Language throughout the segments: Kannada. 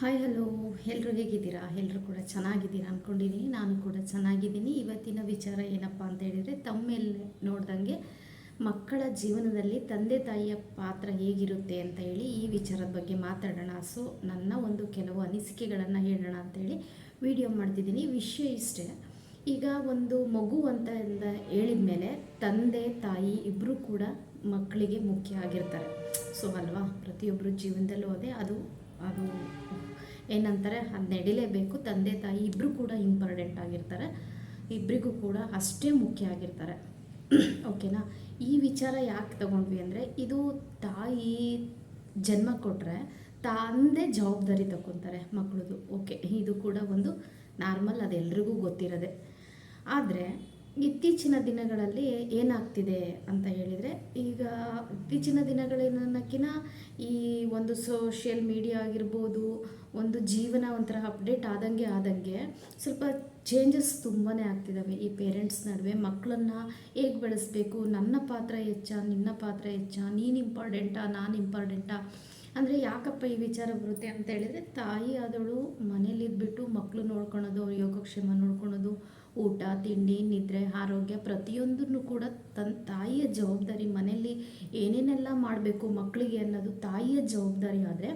ಹಾಯ್ ಹಲೋ ಎಲ್ಲರೂ ಹೇಗಿದ್ದೀರಾ? ಎಲ್ಲರೂ ಕೂಡ ಚೆನ್ನಾಗಿದ್ದೀರಾ ಅಂದ್ಕೊಂಡಿದ್ದೀನಿ ನಾನು ಕೂಡ ಚೆನ್ನಾಗಿದ್ದೀನಿ. ಇವತ್ತಿನ ವಿಚಾರ ಏನಪ್ಪ ಅಂತ ಹೇಳಿದರೆ ತಮ್ಮೇಲೆ ನೋಡ್ದಂಗೆ ಮಕ್ಕಳ ಜೀವನದಲ್ಲಿ ತಂದೆ ತಾಯಿಯ ಪಾತ್ರ ಹೇಗಿರುತ್ತೆ ಅಂತ ಹೇಳಿ ಈ ವಿಚಾರದ ಬಗ್ಗೆ ಮಾತಾಡೋಣ. ಸೊ ನನ್ನ ಒಂದು ಕೆಲವು ಅನಿಸಿಕೆಗಳನ್ನು ಹೇಳೋಣ ಅಂತೇಳಿ ವಿಡಿಯೋ ಮಾಡ್ತಿದ್ದೀನಿ. ವಿಷಯ ಇಷ್ಟೇ. ಈಗ ಒಂದು ಮಗು ಅಂತ ಹೇಳಿದ ಮೇಲೆ ತಂದೆ, ತಾಯಿ ಇಬ್ಬರು ಕೂಡ ಮಕ್ಕಳಿಗೆ ಮುಖ್ಯ ಆಗಿರ್ತಾರೆ. ಸೊ ಅಲ್ವಾ? ಪ್ರತಿಯೊಬ್ಬರು ಜೀವನದಲ್ಲೂ ಅದೇ. ಅದು ಅದು ಏನಂತಾರೆ, ಅದು ನಡಿಲೇಬೇಕು. ತಂದೆ, ತಾಯಿ ಇಬ್ಬರು ಕೂಡ ಇಂಪಾರ್ಟೆಂಟ್ ಆಗಿರ್ತಾರೆ. ಇಬ್ಬರಿಗೂ ಕೂಡ ಅಷ್ಟೇ ಮುಖ್ಯ ಆಗಿರ್ತಾರೆ. ಓಕೆನಾ? ಈ ವಿಚಾರ ಯಾಕೆ ತಗೊಂಡ್ವಿ ಅಂದರೆ, ಇದು ತಾಯಿ ಜನ್ಮ ಕೊಟ್ಟರೆ ತಂದೆ ಜವಾಬ್ದಾರಿ ತಗೊತಾರೆ ಮಕ್ಕಳದು ಓಕೆ, ಇದು ಕೂಡ ಒಂದು ನಾರ್ಮಲ್ ಅದೆಲ್ಲರಿಗೂ ಗೊತ್ತಿರೋದೆ. ಆದರೆ ಇತ್ತೀಚಿನ ದಿನಗಳಲ್ಲಿ ಏನಾಗ್ತಿದೆ ಅಂತ ಹೇಳಿದರೆ, ಈಗ ಇತ್ತೀಚಿನ ದಿನಗಳೇನಕ್ಕಿಂತ ಈ ಒಂದು ಸೋಷಿಯಲ್ ಮೀಡಿಯಾ ಆಗಿರ್ಬೋದು, ಒಂದು ಜೀವನ ಒಂಥರ ಅಪ್ಡೇಟ್ ಆದಂಗೆ ಆದಂಗೆ ಸ್ವಲ್ಪ ಚೇಂಜಸ್ ತುಂಬಾ ಆಗ್ತಿದ್ದಾವೆ ಈ ಪೇರೆಂಟ್ಸ್ ನಡುವೆ ಮಕ್ಕಳನ್ನು ಹೇಗೆ ಬೆಳೆಸಬೇಕು, ನನ್ನ ಪಾತ್ರ ಹೆಚ್ಚ, ನಿನ್ನ ಪಾತ್ರ ಹೆಚ್ಚ, ನೀನು ಇಂಪಾರ್ಟೆಂಟಾ ನಾನು ಇಂಪಾರ್ಟೆಂಟಾ ಅಂದರೆ ಯಾಕಪ್ಪ ಈ ವಿಚಾರ ಬರುತ್ತೆ ಅಂತ ಹೇಳಿದರೆ, ತಾಯಿ ಆದವಳು ಮನೇಲಿದ್ಬಿಟ್ಟು ಮಕ್ಕಳು ನೋಡ್ಕೊಳೋದು ಯೋಗಕ್ಷೇಮ ನೋಡ್ಕೊಳೋದು ಊಟ, ತಿಂಡಿ, ನಿದ್ರೆ, ಆರೋಗ್ಯ ಪ್ರತಿಯೊಂದನ್ನು ಕೂಡ ತನ್ನ ತಾಯಿಯ ಜವಾಬ್ದಾರಿ ಮನೆಯಲ್ಲಿ ಏನೇನೆಲ್ಲ ಮಾಡಬೇಕು ಮಕ್ಕಳಿಗೆ ಅನ್ನೋದು ತಾಯಿಯ ಜವಾಬ್ದಾರಿ ಆದರೆ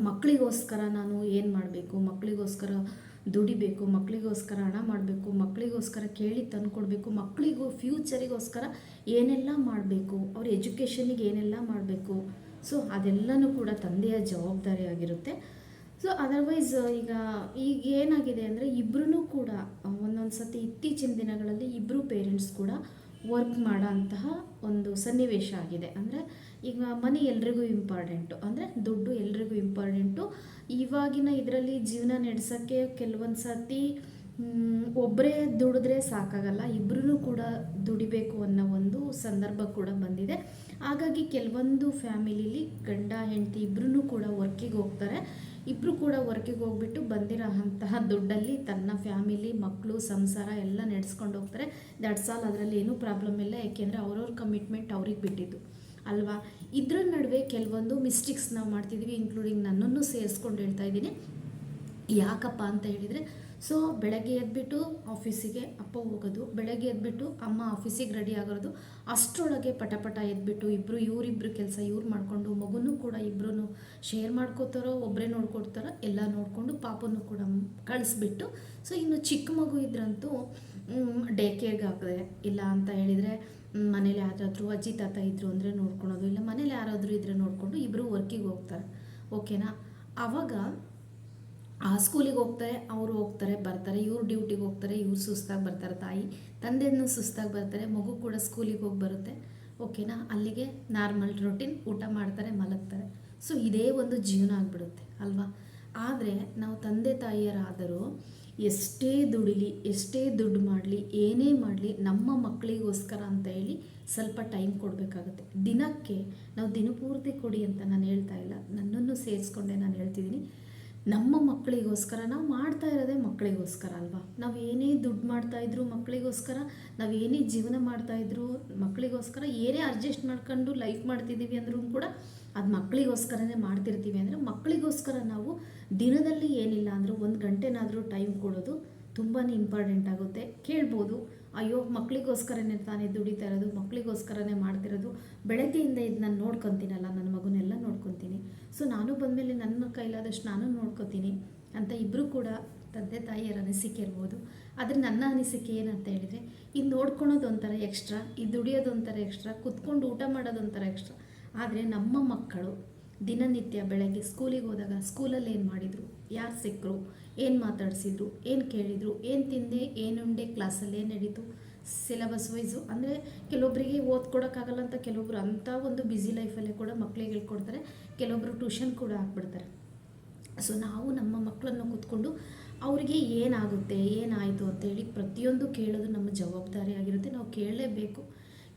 ಮಕ್ಕಳಿಗೋಸ್ಕರ ನಾನು ಏನು ಮಾಡಬೇಕು ಮಕ್ಕಳಿಗೋಸ್ಕರ ದುಡಿಬೇಕು ಮಕ್ಕಳಿಗೋಸ್ಕರ ಹಣ ಮಾಡಬೇಕು ಮಕ್ಕಳಿಗೋಸ್ಕರ ಕೇಳಿ ತಂದುಕೊಡ್ಬೇಕು ಮಕ್ಕಳಿಗೂ ಫ್ಯೂಚರಿಗೋಸ್ಕರ ಏನೆಲ್ಲ ಮಾಡಬೇಕು, ಅವ್ರ ಎಜುಕೇಷನಿಗೆ ಏನೆಲ್ಲ ಮಾಡಬೇಕು. ಸೊ, ಅದೆಲ್ಲನೂ ಕೂಡ ತಂದೆಯ ಜವಾಬ್ದಾರಿ ಆಗಿರುತ್ತೆ. ಸೊ ಅದರ್ವೈಸ್ ಈಗ ಈಗ ಏನಾಗಿದೆ ಅಂದರೆ ಇಬ್ಬರೂ ಕೂಡ ಒಂದೊಂದು ಸತಿ ಇತ್ತೀಚಿನ ದಿನಗಳಲ್ಲಿ ಇಬ್ಬರು ಪೇರೆಂಟ್ಸ್ ಕೂಡ ವರ್ಕ್ ಮಾಡೋ ಅಂತಹ ಒಂದು ಸನ್ನಿವೇಶ ಆಗಿದೆ. ಅಂದರೆ ಈಗ ಮನಿ ಎಲ್ರಿಗೂ ಇಂಪಾರ್ಟೆಂಟು ಅಂದರೆ ದುಡ್ಡು ಎಲ್ರಿಗೂ ಇಂಪಾರ್ಟೆಂಟು ಇವಾಗಿನ ಇದರಲ್ಲಿ ಜೀವನ ನಡೆಸೋಕ್ಕೆ ಕೆಲವೊಂದು ಸತಿ ಒಬ್ಬರೇ ದುಡಿದ್ರೆ ಸಾಕಾಗಲ್ಲ ಇಬ್ಬರೂ ಕೂಡ ದುಡಿಬೇಕು ಅನ್ನೋ ಒಂದು ಸಂದರ್ಭ ಕೂಡ ಬಂದಿದೆ. ಹಾಗಾಗಿ ಕೆಲವೊಂದು ಫ್ಯಾಮಿಲಿಲಿ ಗಂಡ, ಹೆಂಡತಿ ಇಬ್ಬರೂ ಕೂಡ ವರ್ಕಿಗೆ ಹೋಗ್ತಾರೆ. ಇಬ್ಬರು ಕೂಡ ವರ್ಕಿಗೆ ಹೋಗ್ಬಿಟ್ಟು ಬಂದಿರೋ ಅಂತಹ ದುಡ್ಡಲ್ಲಿ ತನ್ನ ಫ್ಯಾಮಿಲಿ ಮಕ್ಕಳು ಸಂಸಾರ ಎಲ್ಲ ನಡೆಸ್ಕೊಂಡು ಹೋಗ್ತಾರೆ. ದಟ್ಸ್ ಆಲ್ ಅದರಲ್ಲಿ ಏನೂ ಪ್ರಾಬ್ಲಮ್ ಇಲ್ಲ. ಯಾಕೆಂದರೆ ಅವ್ರವ್ರ ಕಮಿಟ್ಮೆಂಟ್ ಅವ್ರಿಗೆ ಬಿಟ್ಟಿದ್ದು. ಅಲ್ವಾ? ಇದ್ರ ನಡುವೆ ಕೆಲವೊಂದು ಮಿಸ್ಟೇಕ್ಸ್ ನಾವು ಮಾಡ್ತಿದ್ದೀವಿ ಇನ್ಕ್ಲೂಡಿಂಗ್ ನನ್ನನ್ನು ಸೇರಿಸ್ಕೊಂಡು ಹೇಳ್ತಾ ಇದ್ದೀನಿ. ಯಾಕಪ್ಪ ಅಂತ ಹೇಳಿದರೆ ಸೊ ಬೆಳಗ್ಗೆ ಎದ್ಬಿಟ್ಟು ಆಫೀಸಿಗೆ ಅಪ್ಪ ಹೋಗೋದು, ಬೆಳಗ್ಗೆ ಎದ್ಬಿಟ್ಟು ಅಮ್ಮ ಆಫೀಸಿಗೆ ರೆಡಿ ಆಗೋದು, ಅಷ್ಟರೊಳಗೆ ಪಟ ಪಟ ಎದ್ಬಿಟ್ಟು ಇಬ್ಬರು ಇವರಿಬ್ಬರು ಕೆಲಸ ಇವ್ರು ಮಾಡಿಕೊಂಡು, ಮಗುನೂ ಕೂಡ ಇಬ್ಬರೂ ಶೇರ್ ಮಾಡ್ಕೋತಾರೋ ಒಬ್ಬರೇ ನೋಡ್ಕೊಡ್ತಾರೋ, ಎಲ್ಲ ನೋಡಿಕೊಂಡು ಪಾಪನೂ ಕೂಡ ಕಳಿಸ್ಬಿಟ್ಟು ಸೊ ಇನ್ನು ಚಿಕ್ಕ ಮಗು ಇದ್ರಂತೂ ಡೇ ಕೇರ್ಗೆ ಹಾಕಿದೆ ಇಲ್ಲ ಅಂತ ಹೇಳಿದರೆ ಮನೇಲಿ ಯಾರಾದರೂ ಅಜ್ಜಿ, ತಾತ ಇದ್ದರು ಅಂದರೆ ನೋಡ್ಕೊಳೋದು, ಇಲ್ಲ ಮನೇಲಿ ಯಾರಾದರೂ ಇದ್ದರೆ ನೋಡಿಕೊಂಡು ಇಬ್ಬರು ವರ್ಕಿಗೆ ಹೋಗ್ತಾರೆ. ಓಕೆನಾ ಆವಾಗ ಆ ಸ್ಕೂಲಿಗೆ ಹೋಗ್ತಾರೆ, ಅವರು ಹೋಗ್ತಾರೆ, ಬರ್ತಾರೆ, ಇವ್ರು ಡ್ಯೂಟಿಗೆ ಹೋಗ್ತಾರೆ, ಇವ್ರು ಸುಸ್ತಾಗಿ ಬರ್ತಾರೆ ತಾಯಿ. ತಂದೆಯನ್ನು ಸುಸ್ತಾಗಿ ಬರ್ತಾರೆ, ಮಗು ಕೂಡ ಸ್ಕೂಲಿಗೆ ಹೋಗಿ ಬರುತ್ತೆ. ಓಕೆನಾ ಅಲ್ಲಿಗೆ ನಾರ್ಮಲ್ ರೊಟೀನ್ ಊಟ ಮಾಡ್ತಾರೆ, ಮಲಗ್ತಾರೆ. ಸೊ ಇದೇ ಒಂದು ಜೀವನ ಆಗಿಬಿಡುತ್ತೆ, ಅಲ್ವಾ? ಆದರೆ ನಾವು ತಂದೆ ತಾಯಿಯರಾದರೂ ಎಷ್ಟೇ ದುಡಿಲಿ, ಎಷ್ಟೇ ದುಡ್ಡು ಮಾಡಲಿ, ಏನೇ ಮಾಡಲಿ, ನಮ್ಮ ಮಕ್ಕಳಿಗೋಸ್ಕರ ಅಂತ ಹೇಳಿ ಸ್ವಲ್ಪ ಟೈಮ್ ಕೊಡಬೇಕಾಗುತ್ತೆ. ದಿನಕ್ಕೆ ನಾವು ದಿನಪೂರ್ತಿ ಕೊಡಿ ಅಂತ ನಾನು ಹೇಳ್ತಾ ಇಲ್ಲ. ನನ್ನನ್ನು ಸೇರಿಸ್ಕೊಂಡೆ ನಾನು ಹೇಳ್ತಿದ್ದೀನಿ. ನಮ್ಮ ಮಕ್ಕಳಿಗೋಸ್ಕರ, ನಾವು ಮಾಡ್ತಾ ಇರೋದೇ ಮಕ್ಕಳಿಗೋಸ್ಕರ ಅಲ್ವಾ? ನಾವು ಏನೇ ದುಡ್ಡು ಮಾಡ್ತಾಯಿದ್ರು ಮಕ್ಕಳಿಗೋಸ್ಕರ, ನಾವು ಏನೇ ಜೀವನ ಮಾಡ್ತಾಯಿದ್ರು ಮಕ್ಕಳಿಗೋಸ್ಕರ, ಏನೇ ಅಡ್ಜಸ್ಟ್ ಮಾಡ್ಕೊಂಡು ಲೈಫ್ ಮಾಡ್ತಿದ್ದೀವಿ ಅಂದ್ರೂ ಕೂಡ ಅದು ಮಕ್ಕಳಿಗೋಸ್ಕರನೇ ಮಾಡ್ತಿರ್ತೀವಿ ಅಂದರೆ ಮಕ್ಕಳಿಗೋಸ್ಕರ ನಾವು ದಿನದಲ್ಲಿ ಏನಿಲ್ಲ ಅಂದರೂ ಒಂದು ಗಂಟೆನಾದರೂ ಟೈಮ್ ಕೊಡೋದು ತುಂಬಾ ಇಂಪಾರ್ಟೆಂಟ್ ಆಗುತ್ತೆ. ಕೇಳ್ಬೋದು, ಅಯ್ಯೋ ಮಕ್ಕಳಿಗೋಸ್ಕರನೇ ತಾನೇ ದುಡಿತಾ ಇರೋದು ಮಕ್ಕಳಿಗೋಸ್ಕರನೇ ಮಾಡ್ತಿರೋದು. ಬೆಳಗ್ಗೆಯಿಂದ ಇದು ನಾನು ನೋಡ್ಕೊತೀನಲ್ಲ ನನ್ನ ಮಗುನೆಲ್ಲ ನೋಡ್ಕೊತೀನಿ. ಸೊ ನಾನು ಬಂದಮೇಲೆ ನನ್ನ ಕೈಲಾದಷ್ಟು ನಾನು ನೋಡ್ಕೊತೀನಿ ಅಂತ ಇಬ್ಬರು ಕೂಡ ತಂದೆ ತಾಯಿಯರ ಅನಿಸಿಕೆ ಇರ್ಬೋದು. ಆದರೆ ನನ್ನ ಅನಿಸಿಕೆ ಏನಂತ ಹೇಳಿದರೆ, ಇದು ನೋಡ್ಕೊಳೋದು ಒಂಥರ ಎಕ್ಸ್ಟ್ರಾ ಇದು ದುಡಿಯೋದು ಒಂಥರ ಎಕ್ಸ್ಟ್ರಾ ಕುತ್ಕೊಂಡು ಊಟ ಮಾಡೋದು ಒಂಥರ ಎಕ್ಸ್ಟ್ರಾ ಆದರೆ ನಮ್ಮ ಮಕ್ಕಳು ದಿನನಿತ್ಯ ಬೆಳಗ್ಗೆ ಸ್ಕೂಲಿಗೆ ಹೋದಾಗ ಸ್ಕೂಲಲ್ಲಿ ಏನು ಮಾಡಿದರು? ಯಾರು ಸಿಕ್ಕರು ಏನು ಮಾತಾಡಿಸಿದ್ರು? ಏನು ಕೇಳಿದರು? ಏನು ತಿಂದೆ? ಏನುಂಡೆ ಕ್ಲಾಸಲ್ಲಿ ಏನು ನಡೀತು? ಸಿಲೆಬಸ್ ವೈಸು ಅಂದರೆ ಕೆಲವೊಬ್ಬರಿಗೆ ಓದ್ಕೊಡೋಕ್ಕಾಗಲ್ಲ ಅಂತ ಕೆಲವೊಬ್ರು ಅಂಥ ಒಂದು ಬ್ಯುಸಿ ಲೈಫಲ್ಲೇ ಕೂಡ ಮಕ್ಕಳಿಗೆ ಹೇಳ್ಕೊಡ್ತಾರೆ. ಕೆಲವೊಬ್ಬರು ಟ್ಯೂಷನ್ ಕೂಡ ಹಾಕ್ಬಿಡ್ತಾರೆ. ಸೊ ನಾವು ನಮ್ಮ ಮಕ್ಕಳನ್ನು ಕೂತ್ಕೊಂಡು ಅವರಿಗೆ ಏನಾಗುತ್ತೆ, ಏನಾಯಿತು ಅಂತೇಳಿ ಪ್ರತಿಯೊಂದು ಕೇಳೋದು ನಮ್ಮ ಜವಾಬ್ದಾರಿ ಆಗಿರುತ್ತೆ. ನಾವು ಕೇಳಲೇಬೇಕು.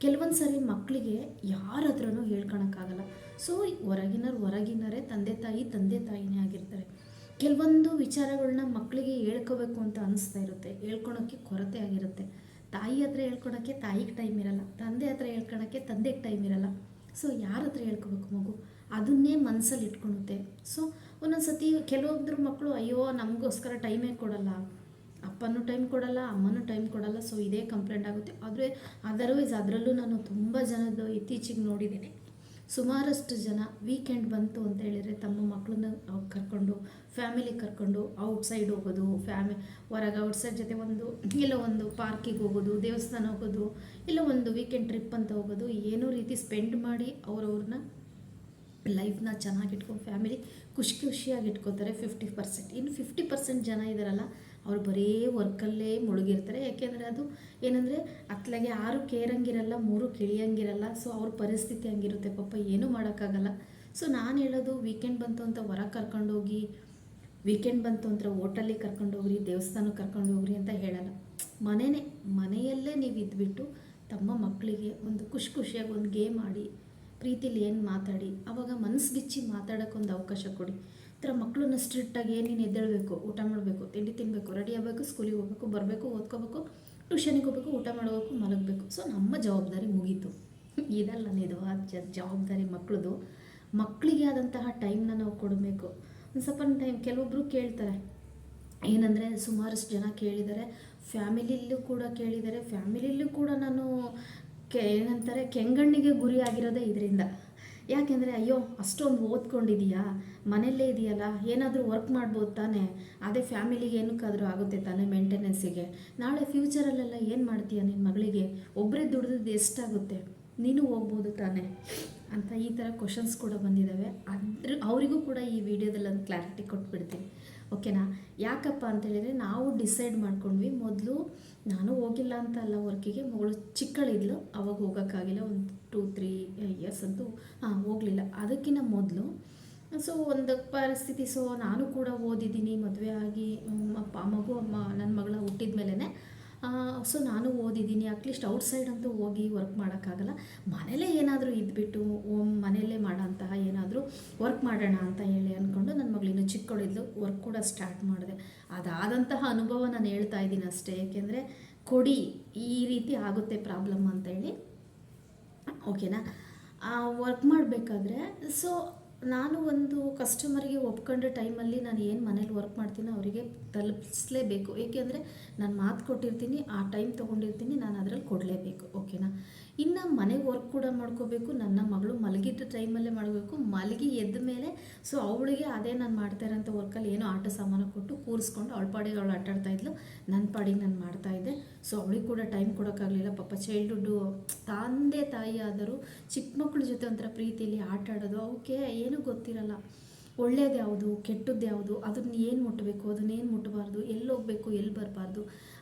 ಕೆಲವೊಂದು ಸರಿ ಮಕ್ಕಳಿಗೆ ಯಾರ ಹತ್ರನೂ ಹೇಳ್ಕೊಳಕ್ಕಾಗಲ್ಲ ಸೊ ಹೊರಗಿನರು ಹೊರಗಿನರೇ ತಂದೆ ತಾಯಿ ತಂದೆ ತಾಯಿನೇ ಆಗಿರ್ತಾರೆ. ಕೆಲವೊಂದು ವಿಚಾರಗಳನ್ನ ಮಕ್ಕಳಿಗೆ ಹೇಳ್ಕೋಬೇಕು ಅಂತ ಅನಿಸ್ತಾ ಇರುತ್ತೆ. ಹೇಳ್ಕೊಳೋಕ್ಕೆ ಕೊರತೆ ಆಗಿರುತ್ತೆ. ತಾಯಿ ಹತ್ರ ಹೇಳ್ಕೊಳೋಕ್ಕೆ ತಾಯಿಗೆ ಟೈಮ್ ಇರಲ್ಲ. ತಂದೆ ಹತ್ರ ಹೇಳ್ಕೊಳಕ್ಕೆ ತಂದೆಗೆ ಟೈಮ್ ಇರಲ್ಲ. ಸೊ ಯಾರ ಹತ್ರ ಹೇಳ್ಕೊಬೇಕು ಮಗು? ಅದನ್ನೇ ಮನಸ್ಸಲ್ಲಿ ಇಟ್ಕೊಳುತ್ತೆ ಸೊ ಒಂದೊಂದು ಸತಿ ಕೆಲವೊಬ್ಬರು ಮಕ್ಕಳು ಅಯ್ಯೋ, ನಮಗೋಸ್ಕರ ಟೈಮೇ ಕೊಡಲ್ಲ. ಅಪ್ಪನೂ ಟೈಮ್ ಕೊಡಲ್ಲ, ಅಮ್ಮನೂ ಟೈಮ್ ಕೊಡಲ್ಲ ಸೊ ಇದೇ ಕಂಪ್ಲೇಂಟ್ ಆಗುತ್ತೆ. ಆದರೆ ಅದರ್ವೈಸ್ ಅದರಲ್ಲೂ ನಾನು ತುಂಬ ಜನದ ಇತ್ತೀಚೆಗೆ ನೋಡಿದ್ದೀನಿ. ಸುಮಾರಷ್ಟು ಜನ ವೀಕೆಂಡ್ ಬಂತು ಅಂತ ಹೇಳಿದರೆ ತಮ್ಮ ಮಕ್ಕಳನ್ನ ಕರ್ಕೊಂಡು ಫ್ಯಾಮಿಲಿ ಕರ್ಕೊಂಡು ಔಟ್ಸೈಡ್ ಹೋಗೋದು ಫ್ಯಾಮಿ ಹೊರಗೆ ಔಟ್ಸೈಡ್ ಜೊತೆ ಒಂದು, ಇಲ್ಲ ಒಂದು ಪಾರ್ಕಿಗೆ ಹೋಗೋದು, ದೇವಸ್ಥಾನ ಹೋಗೋದು, ಇಲ್ಲ ಒಂದು ವೀಕೆಂಡ್ ಟ್ರಿಪ್ ಅಂತ ಹೋಗೋದು, ಏನೋ ರೀತಿ ಸ್ಪೆಂಡ್ ಮಾಡಿ ಅವ್ರವ್ರನ್ನ ಲೈಫ್ನ ಚೆನ್ನಾಗಿ ಇಟ್ಕೊಂಡು ಫ್ಯಾಮಿಲಿ ಖುಷಿ ಖುಷಿಯಾಗಿ ಇಟ್ಕೋತಾರೆ ಫಿಫ್ಟಿ ಪರ್ಸೆಂಟ್ ಇನ್ನು ಫಿಫ್ಟಿ ಪರ್ಸೆಂಟ್ ಜನ ಇದ್ದಾರಲ್ಲ ಅವ್ರು ಬರೀ ವರ್ಕಲ್ಲೇ ಮುಳುಗಿರ್ತಾರೆ. ಯಾಕೆಂದರೆ ಅದು ಏನಂದರೆ ಅತ್ಲಾಗೆ ಆರು ಕೇರಂಗಿರಲ್ಲ ಮೂರು ಕಿಳಿಯಂಗಿರಲ್ಲ ಸೊ ಅವ್ರ ಪರಿಸ್ಥಿತಿ ಹಂಗಿರುತ್ತೆ. ಪಾಪ ಏನೂ ಮಾಡೋಕ್ಕಾಗಲ್ಲ. ಸೊ ನಾನು ಹೇಳೋದು ವೀಕೆಂಡ್ ಬಂತು ಅಂತ ಹೊರಗೆ ಕರ್ಕೊಂಡೋಗಿ ವೀಕೆಂಡ್ ಬಂತು ಅಂತ ಹೋಟೆಲಿಗೆ ಕರ್ಕೊಂಡು ಹೋಗ್ರಿ ದೇವಸ್ಥಾನಕ್ಕೆ ಕರ್ಕೊಂಡು ಹೋಗ್ರಿ ಅಂತ ಹೇಳಲ್ಲ. ಮನೆಯೇ ಮನೆಯಲ್ಲೇ ನೀವು ಇದ್ಬಿಟ್ಟು ತಮ್ಮ ಮಕ್ಕಳಿಗೆ ಒಂದು ಖುಷಿ ಖುಷಿಯಾಗಿ ಒಂದು ಗೇಮ್ ಆಡಿ, ಪ್ರೀತಿಲಿ ಏನು ಮಾತಾಡಿ, ಅವಾಗ ಮನಸ್ಸು ಬಿಚ್ಚಿ ಮಾತಾಡೋಕ್ಕೊಂದು ಅವಕಾಶ ಕೊಡಿ. ಥರ ಮಕ್ಕಳನ್ನ ಸ್ಟ್ರಿಕ್ಟಾಗಿ ಏನೇನು ಎದ್ದೇಳಬೇಕು, ಊಟ ಮಾಡಬೇಕು, ತಿಂಡಿ ತಿನ್ನಬೇಕು ರೆಡಿ ಆಗಬೇಕು ಸ್ಕೂಲಿಗೆ ಹೋಗ್ಬೇಕು, ಬರಬೇಕು, ಓದ್ಕೋಬೇಕು ಟ್ಯೂಷನಿಗೆ ಹೋಗ್ಬೇಕು, ಊಟ ಮಾಡಬೇಕು, ಮಲಗಬೇಕು. ಸೊ ನಮ್ಮ ಜವಾಬ್ದಾರಿ ಮುಗೀತು. ಇದಲ್ಲ ನಿಜವಾದ ಜವಾಬ್ದಾರಿ ಮಕ್ಕಳದು ಮಕ್ಕಳಿಗೆ ಆದಂತಹ ಟೈಮ್ನ ನಾವು ಕೊಡಬೇಕು. ಒಂದು ಸ್ವಲ್ಪ ಟೈಮ್ ಕೆಲವೊಬ್ಬರು ಕೇಳ್ತಾರೆ. ಏನಂದರೆ, ಸುಮಾರಷ್ಟು ಜನ ಕೇಳಿದ್ದಾರೆ. ಫ್ಯಾಮಿಲಿಯಲ್ಲೂ ಕೂಡ ಕೇಳಿದ್ದಾರೆ. ಫ್ಯಾಮಿಲಿಯಲ್ಲೂ ಕೂಡ ನಾನು ಕೆ, ಏನಂತಾರೆ, ಕೆಂಗಣ್ಣಿಗೆ ಗುರಿ ಆಗಿರೋದೇ ಇದರಿಂದ. ಯಾಕೆಂದರೆ, ಅಯ್ಯೋ, ಅಷ್ಟೊಂದು ಓದ್ಕೊಂಡಿದೀಯಾ? ಮನೆಯಲ್ಲೇ ಇದೆಯಲ್ಲ? ಏನಾದರೂ ವರ್ಕ್ ಮಾಡ್ಬೋದು ತಾನೇ? ಅದೇ ಫ್ಯಾಮಿಲಿಗೆ ಏನಕ್ಕಾದರೂ ಆಗುತ್ತೆ ತಾನೇ ಮೇಂಟೆನೆನ್ಸಿಗೆ ನಾಳೆ ಫ್ಯೂಚರಲ್ಲೆಲ್ಲ ಏನು ಮಾಡ್ತೀಯ ನಿನ್ನ ಮಗಳಿಗೆ? ಒಬ್ಬರೇ ದುಡ್ದಿದ್ದು ಎಷ್ಟಾಗುತ್ತೆ? ನೀನು ಹೋಗ್ಬೋದು ತಾನೇ? ಅಂತ ಈ ಥರ ಕ್ವಶನ್ಸ್ ಕೂಡ ಬಂದಿದ್ದಾವೆ ಅದ್ರ ಅವರಿಗೂ ಕೂಡ ಈ ವಿಡಿಯೋದಲ್ಲಿ ಒಂದು ಕ್ಲಾರಿಟಿ ಕೊಟ್ಬಿಡ್ತೀನಿ. ಓಕೆನಾ? ಯಾಕಪ್ಪ ಅಂತೇಳಿದರೆ ನಾವು ಡಿಸೈಡ್ ಮಾಡ್ಕೊಂಡ್ವಿ, ಮೊದಲು ನಾನು ಹೋಗಿಲ್ಲ ಅಂತ ಅಲ್ಲ ವರ್ಕಿಗೆ, ಮಗಳು ಚಿಕ್ಕಳಿದ್ಲು, ಅವಾಗ ಹೋಗೋಕ್ಕಾಗಿಲ್ಲ, ಒಂದು ಟೂ ತ್ರೀ ಇಯರ್ಸ್ ಅಂತೂ, ಹಾಂ, ಹೋಗಲಿಲ್ಲ. ಅದಕ್ಕಿಂತ ಮೊದಲು, ಸೊ ಒಂದು ಪರಿಸ್ಥಿತಿ, ಸೊ ನಾನು ಕೂಡ ಓದಿದ್ದೀನಿ, ಮದುವೆ ಆಗಿ ಅಪ್ಪ, ಮಗು, ಅಮ್ಮ ನನ್ನ ಮಗಳ ಹುಟ್ಟಿದ ಮೇಲೇ ಸೊ ನಾನು ಓದಿದ್ದೀನಿ. ಅಟ್ಲೀಸ್ಟ್ ಔಟ್ಸೈಡ್ ಅಂತೂ ಹೋಗಿ ವರ್ಕ್ ಮಾಡೋಕ್ಕಾಗಲ್ಲ. ಮನೇಲೇ ಏನಾದರೂ ಇದ್ಬಿಟ್ಟು ಮನೆಯಲ್ಲೇ ಮಾಡೋಂತಹ ಏನಾದರೂ ವರ್ಕ್ ಮಾಡೋಣ ಅಂತ ಹೇಳಿ ಅಂದ್ಕೊಂಡು ನನ್ನ ಮಗಳಿನ್ನು ಚಿಕ್ಕವಳಿದ್ಲು ವರ್ಕ್ ಕೂಡ ಸ್ಟಾರ್ಟ್ ಮಾಡಿದೆ. ಅದಾದಂತಹ ಅನುಭವ ನಾನು ಹೇಳ್ತಾ ಇದ್ದೀನಿ ಅಷ್ಟೇ. ಏಕೆಂದರೆ ಕೊಡಿ, ಈ ರೀತಿ ಆಗುತ್ತೆ ಪ್ರಾಬ್ಲಮ್ ಅಂತ ಹೇಳಿ. ಓಕೆನಾ ವರ್ಕ್ ಮಾಡಬೇಕಾದ್ರೆ ಸೊ ನಾನು ಒಂದು ಕಸ್ಟಮರಿಗೆ ಒಪ್ಕೊಂಡ ಟೈಮಲ್ಲಿ ನಾನು ಏನು ಮನೇಲಿ ವರ್ಕ್ ಮಾಡ್ತೀನೋ ಅವರಿಗೆ ತಲುಪಿಸಲೇಬೇಕು. ಏಕೆಂದರೆ ನಾನು ಮಾತು ಕೊಟ್ಟಿರ್ತೀನಿ, ಆ ಟೈಮ್ ತೊಗೊಂಡಿರ್ತೀನಿ, ನಾನು ಅದರಲ್ಲಿ ಕೊಡಲೇಬೇಕು ಓಕೆನಾ ಇನ್ನು ಮನೆ ವರ್ಕ್ ಕೂಡ ಮಾಡ್ಕೋಬೇಕು, ನನ್ನ ಮಗಳು ಮಲಗಿದ್ದ ಟೈಮಲ್ಲೇ ಮಾಡಬೇಕು, ಮಲಗಿ ಎದ್ದ ಮೇಲೆ ಸೊ ಅವಳಿಗೆ ಅದೇ ನಾನು ಮಾಡ್ತಾ ಇರೋಂಥ ವರ್ಕಲ್ಲಿ ಏನೋ ಆಟ ಸಾಮಾನು ಕೊಟ್ಟು ಕೂರಿಸ್ಕೊಂಡು ಅವಳ ಪಾಡಿಗೆ ಅವಳು ಆಟಾಡ್ತಾ ಇದ್ಲು ನನ್ನ ಪಾಡಿಗೆ ನಾನು ಮಾಡ್ತಾಯಿದ್ದೆ ಸೊ ಅವಳಿಗೆ ಕೂಡ ಟೈಮ್ ಕೊಡೋಕ್ಕಾಗಲಿಲ್ಲ, ಪಾಪ ಚೈಲ್ಡ್ಹುಡ್ಡು ತಂದೆ ತಾಯಿ ಆದರೂ ಚಿಕ್ಕ ಮಕ್ಕಳ ಜೊತೆ ಒಂಥರ ಪ್ರೀತಿಯಲ್ಲಿ ಆಟ ಆಡೋದು ಅವಕ್ಕೆ ಏನೂ ಗೊತ್ತಿರಲ್ಲ. ಒಳ್ಳೇದು ಯಾವುದು ಕೆಟ್ಟದ್ದು ಯಾವುದು, ಅದನ್ನ ಏನು ಮುಟ್ಟಬೇಕು ಅದನ್ನೇನು ಮುಟ್ಟಬಾರ್ದು ಎಲ್ಲಿ ಹೋಗಬೇಕು, ಎಲ್ಲಿ ಬರಬಾರ್ದು,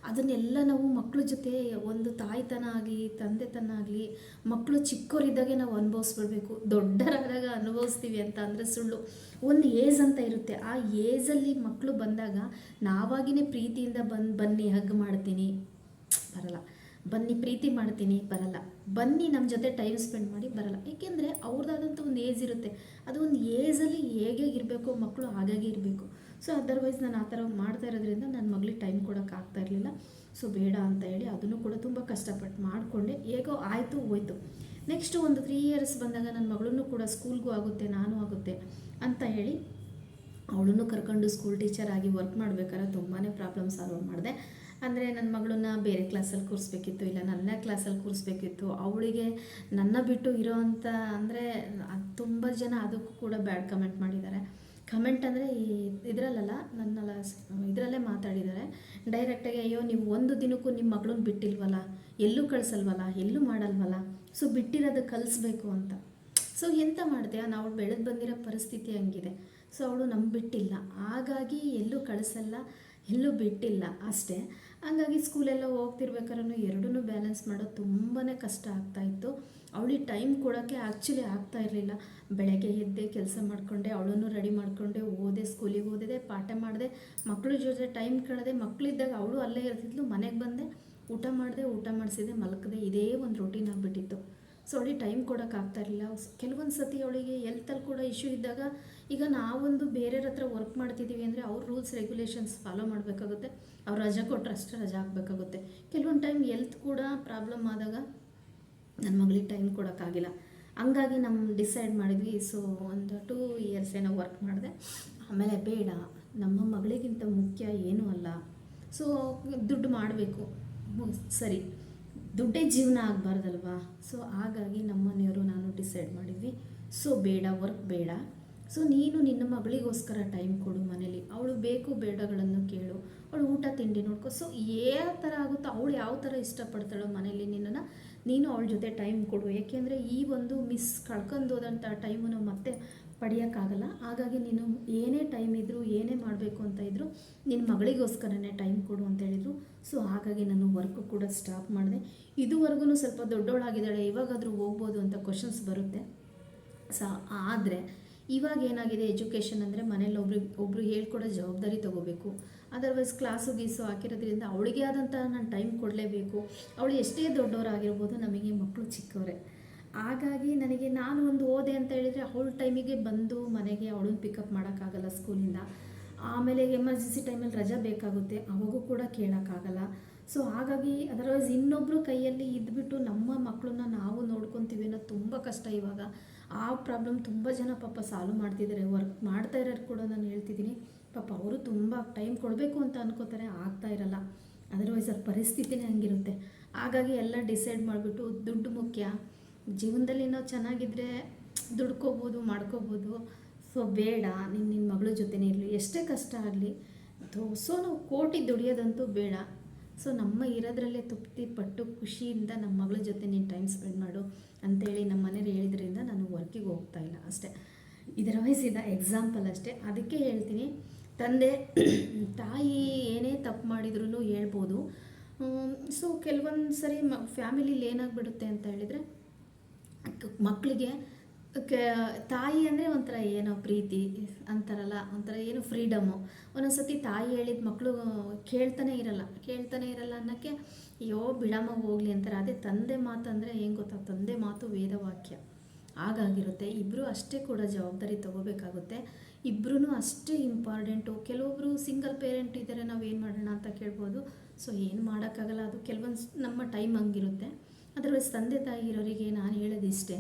ಅದನ್ನೆಲ್ಲ ನಾವು ಮಕ್ಕಳ ಜೊತೆ ಒಂದು ತಾಯ್ತನ ಆಗಲಿ, ತಂದೆತನ ಆಗಲಿ ಮಕ್ಕಳು ಚಿಕ್ಕವರಿದ್ದಾಗೆ ನಾವು ಅನುಭವಿಸ್ಬಿಡ್ಬೇಕು. ದೊಡ್ಡರಾದಾಗ ಅನುಭವಿಸ್ತೀವಿ ಅಂತ ಅಂದರೆ ಸುಳ್ಳು. ಒಂದು ಏಜ್ ಅಂತ ಇರುತ್ತೆ. ಆ ಏಜಲ್ಲಿ ಮಕ್ಕಳು ಬಂದಾಗ ನಾವಾಗಿನೇ ಪ್ರೀತಿಯಿಂದ ಬಂದು, ಬನ್ನಿ, ಹಗ್ ಮಾಡ್ತೀನಿ. ಬರಲ್ಲ. ಬನ್ನಿ, ಪ್ರೀತಿ ಮಾಡ್ತೀನಿ, ಬರಲ್ಲ. ಬನ್ನಿ ನಮ್ಮ ಜೊತೆ ಟೈಮ್ ಸ್ಪೆಂಡ್ ಮಾಡಿ ಬರಲ್ಲ. ಏಕೆಂದರೆ ಅವ್ರದ್ದಾದಂಥ ಒಂದು ಏಜ್ ಇರುತ್ತೆ. ಅದು ಒಂದು ಏಜಲ್ಲಿ ಹೇಗೆ ಇರಬೇಕು ಮಕ್ಕಳು ಹಾಗಾಗಿ ಇರಬೇಕು. ಸೊ ಅದರ್ವೈಸ್ ನಾನು ಆ ಥರ ಮಾಡ್ತಾ ಇರೋದ್ರಿಂದ ನನ್ನ ಮಗಳಿಗೆ ಟೈಮ್ ಕೊಡೋಕೆ ಆಗ್ತಾ ಇರಲಿಲ್ಲ. ಸೊ ಬೇಡ ಅಂತ ಹೇಳಿ ಅದನ್ನು ಕೂಡ ತುಂಬ ಕಷ್ಟಪಟ್ಟು ಮಾಡಿಕೊಂಡೆ. ಹೇಗೋ ಆಯಿತು, ಹೋಯ್ತು. ನೆಕ್ಸ್ಟ್ ಒಂದು ತ್ರೀ ಇಯರ್ಸ್ ಬಂದಾಗ ನನ್ನ ಮಗಳನ್ನು ಕೂಡ ಸ್ಕೂಲ್ಗೂ ಆಗುತ್ತೆ, ನಾನು ಆಗುತ್ತೆ ಅಂತ ಹೇಳಿ ಅವಳನ್ನು ಕರ್ಕೊಂಡು ಸ್ಕೂಲ್ ಟೀಚರ್ ಆಗಿ ವರ್ಕ್ ಮಾಡ್ಬೇಕಾದ್ರೆ ತುಂಬಾ ಪ್ರಾಬ್ಲಮ್ ಸಾಲ್ವ್ ಮಾಡಿದೆ. ಅಂದರೆ ನನ್ನ ಮಗಳನ್ನ ಬೇರೆ ಕ್ಲಾಸಲ್ಲಿ ಕೂರಿಸ್ಬೇಕಿತ್ತು, ಇಲ್ಲ ನನ್ನ ಕ್ಲಾಸಲ್ಲಿ ಕೂರಿಸ್ಬೇಕಿತ್ತು. ಅವಳಿಗೆ ನನ್ನ ಬಿಟ್ಟು ಇರೋ ಅಂಥ ಅಂದರೆ ತುಂಬ ಜನ ಅದಕ್ಕೂ ಕೂಡ ಬ್ಯಾಡ್ ಕಮೆಂಟ್ ಮಾಡಿದ್ದಾರೆ. ಕಮೆಂಟ್ ಅಂದರೆ ಈ ಇದರಲ್ಲ ನನ್ನಲ್ಲ ಇದರಲ್ಲೇ ಮಾತಾಡಿದ್ದಾರೆ. ಡೈರೆಕ್ಟಾಗಿ ಅಯ್ಯೋ, ನೀವು ಒಂದು ದಿನಕ್ಕೂ ನಿಮ್ಮ ಮಗಳನ್ನ ಬಿಟ್ಟಿಲ್ವಲ್ಲ? ಎಲ್ಲೂ ಕಳಿಸಲ್ವಲ್ಲ? ಎಲ್ಲೂ ಮಾಡಲ್ವಲ್ಲ? ಸೊ ಬಿಟ್ಟಿರೋದು ಕಲಿಸ್ಬೇಕು ಅಂತ. ಸೊ ಎಂತ ಮಾಡಿದೆ? ನಾವು ಬೆಳೆದು ಬಂದಿರೋ ಪರಿಸ್ಥಿತಿ ಹಂಗಿದೆ. ಸೊ ಅವಳು ನಂಬಿಟ್ಟಿಲ್ಲ ಬಿಟ್ಟಿಲ್ಲ. ಹಾಗಾಗಿ ಎಲ್ಲೂ ಕಳಿಸಲ್ಲ. ಎಲ್ಲೂ ಬಿಟ್ಟಿಲ್ಲ ಅಷ್ಟೇ. ಹಂಗಾಗಿ ಸ್ಕೂಲೆಲ್ಲ ಹೋಗ್ತಿರ್ಬೇಕಾರೂ ಎರಡನ್ನೂ ಬ್ಯಾಲೆನ್ಸ್ ಮಾಡೋದು ತುಂಬಾ ಕಷ್ಟ ಆಗ್ತಾಯಿತ್ತು ಅವಳಿಗೆ ಟೈಮ್ ಕೊಡೋಕ್ಕೆ ಆ್ಯಕ್ಚುಲಿ ಆಗ್ತಾ ಇರಲಿಲ್ಲ. ಬೆಳಗ್ಗೆ ಎದ್ದೆ ಕೆಲಸ ಮಾಡಿಕೊಂಡೆ, ಅವಳನ್ನು ರೆಡಿ ಮಾಡಿಕೊಂಡೆ, ಓದೆ ಸ್ಕೂಲಿಗೆ ಓದಿದೆ, ಪಾಠ ಮಾಡಿದೆ ಮಕ್ಕಳ ಜೊತೆ ಟೈಮ್ ಕಳೆದೆ ಮಕ್ಕಳಿದ್ದಾಗ ಅವಳು ಅಲ್ಲೇ ಇರ್ತಿದ್ಲು, ಮನೆಗೆ ಬಂದೆ, ಊಟ ಮಾಡಿದೆ, ಊಟ ಮಾಡಿಸಿದೆ, ಮಲಕದೆ, ಇದೇ ಒಂದು ರೊಟೀನ್ ಆಗಿಬಿಟ್ಟಿತ್ತು. ಸೊ ಅವಳಿಗೆ ಟೈಮ್ ಕೊಡೋಕ್ಕಾಗ್ತಾ ಇರಲಿಲ್ಲ. ಕೆಲವೊಂದು ಸತಿ ಅವಳಿಗೆ ಎಲ್ತಲ್ಲಿ ಕೂಡ ಇಶ್ಯೂ ಇದ್ದಾಗ ಈಗ ನಾವೊಂದು ಬೇರೆಯವ್ರ ಹತ್ರ ವರ್ಕ್ ಮಾಡ್ತಿದ್ದೀವಿ ಅಂದರೆ ಅವ್ರ ರೂಲ್ಸ್ ರೆಗ್ಯುಲೇಷನ್ಸ್ ಫಾಲೋ ಮಾಡಬೇಕಾಗುತ್ತೆ. ಅವ್ರು ರಜೆ ಕೊಟ್ಟರೆ ಅಷ್ಟೇ ರಜೆ ಹಾಕಬೇಕಾಗುತ್ತೆ. ಕೆಲವೊಂದು ಟೈಮ್ ಎಲ್ತ್ ಕೂಡ ಪ್ರಾಬ್ಲಮ್ ಆದಾಗ ನನ್ನ ಮಗಳಿಗೆ ಟೈಮ್ ಕೊಡೋಕ್ಕಾಗಿಲ್ಲ ಹಂಗಾಗಿ ನಮ್ಮ ಡಿಸೈಡ್ ಮಾಡಿದ್ವಿ ಸೊ ಒಂದು ಟೂ ಇಯರ್ಸ್ ಏನೋ ವರ್ಕ್ ಮಾಡಿದೆ. ಆಮೇಲೆ ಬೇಡ, ನಮ್ಮ ಮಗಳಿಗಿಂತ ಮುಖ್ಯ ಏನೂ ಅಲ್ಲ. ಸೊ ದುಡ್ಡು ಮಾಡಬೇಕು. ಸರಿ. ದುಡ್ಡೇ ಜೀವನ ಆಗಬಾರ್ದಲ್ವಾ? ಸೊ ಹಾಗಾಗಿ ನಮ್ಮ ಮನೆಯವರು ನಾನು ಡಿಸೈಡ್ ಮಾಡಿದ್ವಿ. ಸೊ ಬೇಡ ವರ್ಕ್ ಬೇಡ. ಸೊ ನೀನು ನಿನ್ನ ಮಗಳಿಗೋಸ್ಕರ ಟೈಮ್ ಕೊಡು ಮನೇಲಿ. ಅವಳು ಬೇಕು ಬೇಡಗಳನ್ನು ಕೇಳು. ಅವಳು ಊಟ, ತಿಂಡಿ ನೋಡ್ಕೊ. ಸೊ ಯಾವ ಥರ ಆಗುತ್ತೋ, ಅವಳು ಯಾವ ಥರ ಇಷ್ಟಪಡ್ತಾಳೋ ಮನೇಲಿ ನಿನ್ನನ್ನು, ನೀನು ಅವಳ ಜೊತೆ ಟೈಮ್ ಕೊಡು. ಯಾಕೆಂದರೆ ಈ ಒಂದು ಮಿಸ್ ಕಳ್ಕೊಂಡೋದಂಥ ಟೈಮನ್ನು ಮತ್ತೆ ಪಡೆಯೋಕ್ಕಾಗಲ್ಲ. ಹಾಗಾಗಿ ನೀನು ಏನೇ ಟೈಮ್ ಇದ್ದರೂ ಏನೇ ಮಾಡಬೇಕು ಅಂತ ಇದ್ದರೂ ನಿನ್ನ ಮಗಳಿಗೋಸ್ಕರನೇ ಟೈಮ್ ಕೊಡು ಅಂತ ಹೇಳಿದರು. ಸೊ ಹಾಗಾಗಿ ನಾನು ವರ್ಕ್ ಕೂಡ ಸ್ಟಾಪ್ ಮಾಡಿದೆ. ಇದುವರೆಗೂ ಸ್ವಲ್ಪ ದೊಡ್ಡವಳಾಗಿದ್ದಾಳೆ. ಇವಾಗಾದರೂ ಹೋಗ್ಬೋದು ಅಂತ ಕ್ವಶನ್ಸ್ ಬರುತ್ತೆ. ಸ ಆದರೆ ಇವಾಗ ಏನಾಗಿದೆ ಎಜುಕೇಷನ್ ಅಂದರೆ ಮನೇಲಿ ಒಬ್ರು ಒಬ್ರು ಹೇಳ್ಕೊಡೋ ಜವಾಬ್ದಾರಿ ತೊಗೋಬೇಕು. ಅದರ್ವೈಸ್ ಕ್ಲಾಸು ಗೀಸು ಹಾಕಿರೋದ್ರಿಂದ ಅವಳಿಗೆ ಆದಂಥ ನಾನು ಟೈಮ್ ಕೊಡಲೇಬೇಕು. ಅವಳು ಎಷ್ಟೇ ದೊಡ್ಡವರಾಗಿರ್ಬೋದು ನಮಗೆ ಮಕ್ಕಳು ಚಿಕ್ಕವರೇ. ಹಾಗಾಗಿ ನನಗೆ ನಾನು ಒಂದು ಓದೆ ಅಂತ ಹೇಳಿದರೆ ಅವಳ ಟೈಮಿಗೆ ಬಂದು ಮನೆಗೆ ಅವಳನ್ನ ಪಿಕಪ್ ಮಾಡೋಕ್ಕಾಗಲ್ಲ ಸ್ಕೂಲಿಂದ ಆಮೇಲೆ ಎಮರ್ಜೆನ್ಸಿ ಟೈಮಲ್ಲಿ ರಜಾ ಬೇಕಾಗುತ್ತೆ, ಅವಾಗೂ ಕೂಡ ಕೇಳೋಕ್ಕಾಗಲ್ಲ. ಸೊ ಹಾಗಾಗಿ ಅದರ್ವೈಸ್ ಇನ್ನೊಬ್ಬರು ಕೈಯಲ್ಲಿ ಇದ್ಬಿಟ್ಟು ನಮ್ಮ ಮಕ್ಕಳನ್ನ ನಾವು ನೋಡ್ಕೊತೀವಿ ಅನ್ನೋದು ತುಂಬ ಕಷ್ಟ ಇವಾಗ. ಆ ಪ್ರಾಬ್ಲಮ್ ತುಂಬ ಜನ ಪಾಪ ಸಾಲ್ವ್ ಮಾಡ್ತಿದ್ದಾರೆ ವರ್ಕ್ ಮಾಡ್ತಾ ಇರೋರು ಕೂಡ ನಾನು ಹೇಳ್ತಿದ್ದೀನಿ ಪಾಪ ಅವರು ತುಂಬ ಟೈಮ್ ಕೊಡಬೇಕು ಅಂತ ಅನ್ಕೋತಾರೆ, ಆಗ್ತಾ ಇರಲ್ಲ. ಅದರ್ವೈಸ್ ಅವ್ರ ಪರಿಸ್ಥಿತಿನೇ ಹಂಗಿರುತ್ತೆ. ಹಾಗಾಗಿ ಎಲ್ಲ ಡಿಸೈಡ್ ಮಾಡಿಬಿಟ್ಟು ದುಡ್ಡು ಮುಖ್ಯ. ಜೀವನದಲ್ಲಿ ನಾವು ಚೆನ್ನಾಗಿದ್ದರೆ ದುಡ್ಕೋಬೋದು, ಮಾಡ್ಕೋಬೋದು. ಸೊ ಬೇಡ ನಿನ್ನ ನಿನ್ನ ಮಗಳ ಜೊತೆನೇ ಇರಲಿ. ಎಷ್ಟೇ ಕಷ್ಟ ಆಗಲಿ ಸೊ ನಾವು ಕೋಟಿ ದುಡಿಯೋದಂತೂ ಬೇಡ. ಸೊ ನಮ್ಮ ಇರೋದ್ರಲ್ಲೇ ತೃಪ್ತಿ ಪಟ್ಟು ಖುಷಿಯಿಂದ ನಮ್ಮ ಮಗಳ ಜೊತೆ ನೀನು ಟೈಮ್ ಸ್ಪೆಂಡ್ ಮಾಡು ಅಂತೇಳಿ ನಮ್ಮ ಮನೇಲಿ ಹೇಳಿದ್ರಿಂದ ನಾನು ವರ್ಕಿಗೆ ಹೋಗ್ತಾ ಇಲ್ಲ ಅಷ್ಟೇ. ಇದರ ವಯಸ್ಸಿದ ಎಕ್ಸಾಂಪಲ್ ಅಷ್ಟೇ. ಅದಕ್ಕೆ ಹೇಳ್ತೀನಿ, ತಂದೆ, ತಾಯಿ ಏನೇ ತಪ್ಪು ಮಾಡಿದ್ರು ಹೇಳ್ಬೋದು. ಸೊ ಕೆಲವೊಂದು ಸರಿ ಮ ಫ್ಯಾಮಿಲಿಲಿ ಏನಾಗ್ಬಿಡುತ್ತೆ ಅಂತ ಹೇಳಿದರೆ ಮಕ್ಕಳಿಗೆ ತಾಯಿ ಅಂದರೆ ಒಂಥರ ಏನೋ ಪ್ರೀತಿ ಅಂತಾರಲ್ಲ, ಒಂಥರ ಏನು ಫ್ರೀಡಮ್ಮು ಒಂದೊಂದ್ಸತಿ ತಾಯಿ ಹೇಳಿದ ಮಕ್ಕಳು ಕೇಳ್ತಾನೆ ಇರಲ್ಲ. ಕೇಳ್ತಾನೆ ಇರಲ್ಲ ಅನ್ನೋಕ್ಕೆ, ಅಯ್ಯೋ, ಬಿಡಮ್ಮ ಹೋಗಲಿ ಅಂತಾರೆ. ಅದೇ ತಂದೆ ಮಾತು ಅಂದರೆ ಏನು ಗೊತ್ತಾ? ತಂದೆ ಮಾತು ವೇದವಾಕ್ಯ. ಹಾಗಾಗಿರುತ್ತೆ. ಇಬ್ಬರು ಅಷ್ಟೇ ಕೂಡ ಜವಾಬ್ದಾರಿ ತಗೋಬೇಕಾಗುತ್ತೆ. ಇಬ್ಬರೂ ಅಷ್ಟೇ ಇಂಪಾರ್ಟೆಂಟು ಕೆಲವೊಬ್ಬರು ಸಿಂಗಲ್ ಪೇರೆಂಟ್ ಇದ್ದಾರೆ ನಾವು ಏನು ಮಾಡೋಣ ಅಂತ ಕೇಳ್ಬೋದು. ಸೊ ಏನು ಮಾಡೋಕ್ಕಾಗಲ್ಲ. ಅದು ಕೆಲವೊಂದು ನಮ್ಮ ಟೈಮ್ ಹಂಗಿರುತ್ತೆ. ಅದರ ತಂದೆ ತಾಯಿ ಇರೋರಿಗೆ ನಾನು ಹೇಳೋದಿಷ್ಟೇ.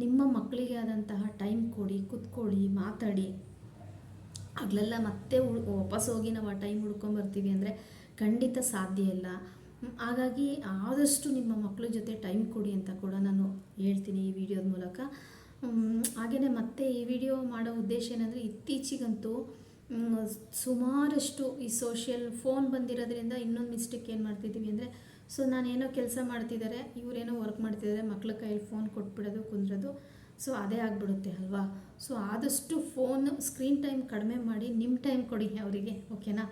ನಿಮ್ಮ ಮಕ್ಕಳಿಗೆ ಆದಂತಹ ಟೈಮ್ ಕೊಡಿ, ಕುತ್ಕೊಳ್ಳಿ, ಮಾತಾಡಿ. ಆಗಲೆಲ್ಲ ಮತ್ತೆ ವಾಪಸ್ ಹೋಗಿ ನಾವು ಆ ಟೈಮ್ ಹುಡ್ಕೊಂಬರ್ತೀವಿ ಅಂದರೆ ಖಂಡಿತ ಸಾಧ್ಯ ಇಲ್ಲ. ಹಾಗಾಗಿ ಆದಷ್ಟು ನಿಮ್ಮ ಮಕ್ಕಳ ಜೊತೆ ಟೈಮ್ ಕೊಡಿ ಅಂತ ಕೂಡ ನಾನು ಹೇಳ್ತೀನಿ ಈ ವಿಡಿಯೋದ ಮೂಲಕ. ಹಾಗೆಯೇ ಮತ್ತೆ ಈ ವಿಡಿಯೋ ಮಾಡೋ ಉದ್ದೇಶ ಏನಂದರೆ ಇತ್ತೀಚಿಗಂತೂ ಸುಮಾರಷ್ಟು ಈ ಸೋಷಿಯಲ್ ಫೋನ್ ಬಂದಿರೋದ್ರಿಂದ ಇನ್ನೊಂದು ಮಿಸ್ಟೇಕ್ ಏನು ಮಾಡ್ತಿದ್ದೀವಿ ಅಂದರೆ ಸೊ ನಾನೇನೋ ಕೆಲಸ ಮಾಡ್ತಿದ್ದಾರೆ ಇವರೇನೋ ವರ್ಕ್ ಮಾಡ್ತಿದ್ದಾರೆ ಮಕ್ಳ ಕೈಯಲ್ಲಿ ಫೋನ್ ಕೊಟ್ಬಿಡೋದು, ಕುಂದ್ರೋದು. ಸೊ ಅದೇ ಆಗಿಬಿಡುತ್ತೆ ಅಲ್ವಾ? ಸೊ ಆದಷ್ಟು ಫೋನ್ ಸ್ಕ್ರೀನ್ ಟೈಮ್ ಕಡಿಮೆ ಮಾಡಿ ನಿಮ್ಮ ಟೈಮ್ ಕೊಡಿ ಅವರಿಗೆ ಓಕೆನಾ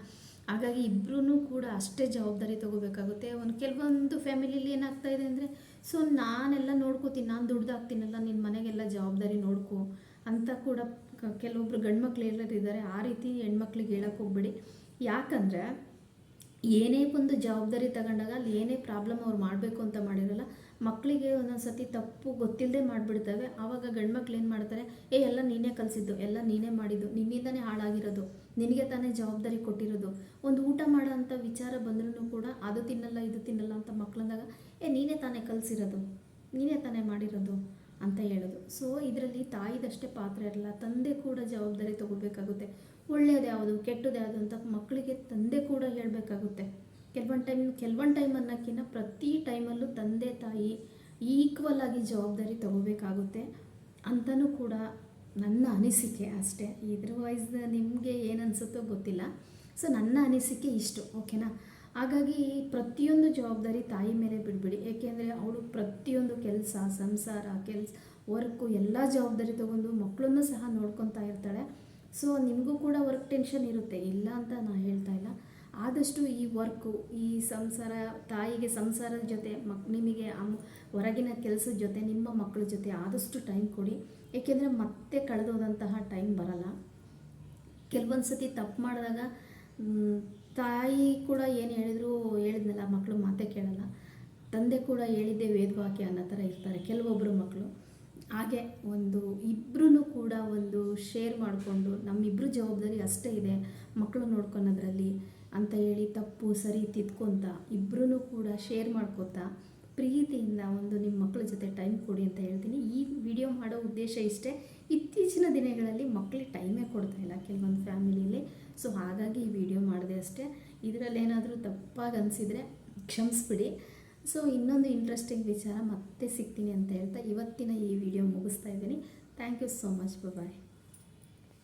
ಹಾಗಾಗಿ ಇಬ್ಬರೂ ಕೂಡ ಅಷ್ಟೇ ಜವಾಬ್ದಾರಿ ತೊಗೋಬೇಕಾಗುತ್ತೆ. ಒಂದು ಕೆಲವೊಂದು ಫ್ಯಾಮಿಲಿಲಿ ಏನಾಗ್ತಾ ಇದೆ ಅಂದರೆ ಸೊ ನಾನೆಲ್ಲ ನೋಡ್ಕೋತೀನಿ, ನಾನು ದುಡ್ದಾಕ್ತೀನಲ್ಲ ನಿನ್ನ ಮನೆಗೆಲ್ಲ ಜವಾಬ್ದಾರಿ ನೋಡ್ಕೊ ಅಂತ ಕೂಡ ಕೆಲವೊಬ್ರು ಗಂಡು ಮಕ್ಳು ಎಲ್ಲರೂ ಇದ್ದಾರೆ ಆ ರೀತಿ ಹೆಣ್ಮಕ್ಳಿಗೆ ಹೇಳೋಕ್ಕೆ ಹೋಗ್ಬೇಡಿ. ಯಾಕಂದರೆ ಏನೇ ಒಂದು ಜವಾಬ್ದಾರಿ ತಗೊಂಡಾಗ ಅಲ್ಲಿ ಏನೇ ಪ್ರಾಬ್ಲಮ್ ಅವ್ರು ಮಾಡಬೇಕು ಅಂತ ಮಾಡಿರಲ್ಲ ಮಕ್ಕಳಿಗೆ ಒಂದೊಂದು ಸತಿ ತಪ್ಪು ಗೊತ್ತಿಲ್ಲದೆ ಮಾಡಿಬಿಡ್ತವೆ. ಆವಾಗ ಗಂಡ್ಮಕ್ಳು ಏನು ಮಾಡ್ತಾರೆ, ಏ, ಎಲ್ಲ ನೀನೇ ಕಲಿಸಿದ್ದು, ಎಲ್ಲ ನೀನೇ ಮಾಡಿದ್ದು, ನಿನ್ನಿಂದನೇ ಹಾಳಾಗಿರೋದು, ನಿನಗೆ ತಾನೇ ಜವಾಬ್ದಾರಿ ಕೊಟ್ಟಿರೋದು. ಒಂದು ಊಟ ಮಾಡೋ ಅಂಥ ವಿಚಾರ ಬಂದ್ರೂ ಕೂಡ, ಅದು ತಿನ್ನಲ್ಲ, ಇದು ತಿನ್ನಲ್ಲ ಅಂತ ಮಕ್ಕಳಂದಾಗ ಏ, ನೀನೇ ತಾನೇ ಕಲಿಸಿರೋದು, ನೀನೇ ತಾನೇ ಮಾಡಿರೋದು ಅಂತ ಹೇಳೋದು. ಸೊ ಇದರಲ್ಲಿ ತಾಯಿದಷ್ಟೇ ಪಾತ್ರ ಇರಲ್ಲ, ತಂದೆ ಕೂಡ ಜವಾಬ್ದಾರಿ ತಗೋಬೇಕಾಗುತ್ತೆ. ಒಳ್ಳೇದು ಯಾವುದು ಕೆಟ್ಟದ್ದು ಯಾವುದು ಅಂತ ಮಕ್ಕಳಿಗೆ ತಂದೆ ಕೂಡ ಹೇಳಬೇಕಾಗುತ್ತೆ. ಕೆಲವೊಂದು ಟೈಮ್ ಕೆಲವೊಂದು ಟೈಮ್ ಅನ್ನೋಕ್ಕಿಂತ ಪ್ರತಿ ಟೈಮಲ್ಲೂ ತಂದೆ ತಾಯಿ ಈಕ್ವಲ್ ಆಗಿ ಜವಾಬ್ದಾರಿ ತಗೋಬೇಕಾಗುತ್ತೆ ಅಂತಲೂ ಕೂಡ ನನ್ನ ಅನಿಸಿಕೆ ಅಷ್ಟೇ. ಇದ್ರವೈಸ್ ನಿಮಗೆ ಏನು ಅನಿಸುತ್ತೋ ಗೊತ್ತಿಲ್ಲ. ಸೊ ನನ್ನ ಅನಿಸಿಕೆ ಇಷ್ಟು ಓಕೆನಾ ಹಾಗಾಗಿ ಪ್ರತಿಯೊಂದು ಜವಾಬ್ದಾರಿ ತಾಯಿ ಮೇಲೆ ಬಿಡಬೇಡಿ. ಏಕೆಂದರೆ ಅವಳು ಪ್ರತಿಯೊಂದು ಕೆಲಸ, ಸಂಸಾರ, ಕೆಲಸ ವರ್ಕು ಎಲ್ಲ ಜವಾಬ್ದಾರಿ ತಗೊಂಡು ಮಕ್ಕಳನ್ನು ಸಹ ನೋಡ್ಕೊತಾ ಇರ್ತಾಳೆ. ಸೊ ನಿಮಗೂ ಕೂಡ ವರ್ಕ್ ಟೆನ್ಷನ್ ಇರುತ್ತೆ. ಇಲ್ಲ ಅಂತ ನಾನು ಹೇಳ್ತಾ ಇಲ್ಲ. ಆದಷ್ಟು ಈ ವರ್ಕು ಈ ಸಂಸಾರ, ತಾಯಿಗೆ ಸಂಸಾರದ ಜೊತೆ, ಮಕ್, ನಿಮಗೆ ಹೊರಗಿನ ಕೆಲಸದ ಜೊತೆ, ನಿಮ್ಮ ಮಕ್ಕಳ ಜೊತೆ ಆದಷ್ಟು ಟೈಮ್ ಕೊಡಿ. ಏಕೆಂದರೆ ಮತ್ತೆ ಕಳೆದೋದಂತಹ ಟೈಮ್ ಬರಲ್ಲ. ಕೆಲವೊಂದು ಸತಿ ತಪ್ಪು ಮಾಡಿದಾಗ ತಾಯಿ ಕೂಡ ಏನು ಹೇಳಿದ್ರು ಹೇಳಿದ್ನಲ್ಲ ಮಕ್ಕಳು ಮಾತೇ ಕೇಳಲ್ಲ. ತಂದೆ ಕೂಡ ಹೇಳಿದ್ದೆ ವೇದವಾಕ್ಯ ಅನ್ನೋ ಥರ ಇರ್ತಾರೆ ಕೆಲವೊಬ್ಬರು ಮಕ್ಕಳು ಹಾಗೆ ಒಂದು ಇಬ್ಬರೂ ಕೂಡ ಒಂದು ಶೇರ್ ಮಾಡಿಕೊಂಡು ನಮ್ಮಿಬ್ಬರು ಜವಾಬ್ದಾರಿ ಅಷ್ಟೇ ಇದೆ ಮಕ್ಕಳು ನೋಡ್ಕೊಳೋದ್ರಲ್ಲಿ ಅಂತ ಹೇಳಿ ತಪ್ಪು, ಸರಿ ತಿದ್ಕೊತ ಇಬ್ಬರೂ ಕೂಡ ಶೇರ್ ಮಾಡ್ಕೊತಾ ಪ್ರೀತಿಯಿಂದ ಒಂದು ನಿಮ್ಮ ಮಕ್ಕಳ ಜೊತೆ ಟೈಮ್ ಕೊಡಿ ಅಂತ ಹೇಳ್ತೀನಿ. ಈ ವಿಡಿಯೋ ಮಾಡೋ ಉದ್ದೇಶ ಇಷ್ಟೇ. ಇತ್ತೀಚಿನ ದಿನಗಳಲ್ಲಿ ಮಕ್ಕಳಿಗೆ ಟೈಮೇ ಕೊಡ್ತಾ ಇಲ್ಲ ಕೆಲವೊಂದು ಫ್ಯಾಮಿಲಿಯಲ್ಲಿ ಸೊ ಹಾಗಾಗಿ ಈ ವಿಡಿಯೋ ಮಾಡಿದೆ ಅಷ್ಟೇ. ಇದರಲ್ಲಿ ಏನಾದರೂ ತಪ್ಪಾಗಿ ಅನಿಸಿದರೆ ಕ್ಷಮಿಸ್ಬಿಡಿ. ಸೊ ಇನ್ನೊಂದು ಇಂಟ್ರೆಸ್ಟಿಂಗ್ ವಿಚಾರ ಮತ್ತೆ ಸಿಗ್ತೀನಿ ಅಂತ ಹೇಳ್ತಾ ಇವತ್ತಿನ ಈ ವಿಡಿಯೋ ಮುಗಿಸ್ತಾ ಇದ್ದೀನಿ. Thank you so much bye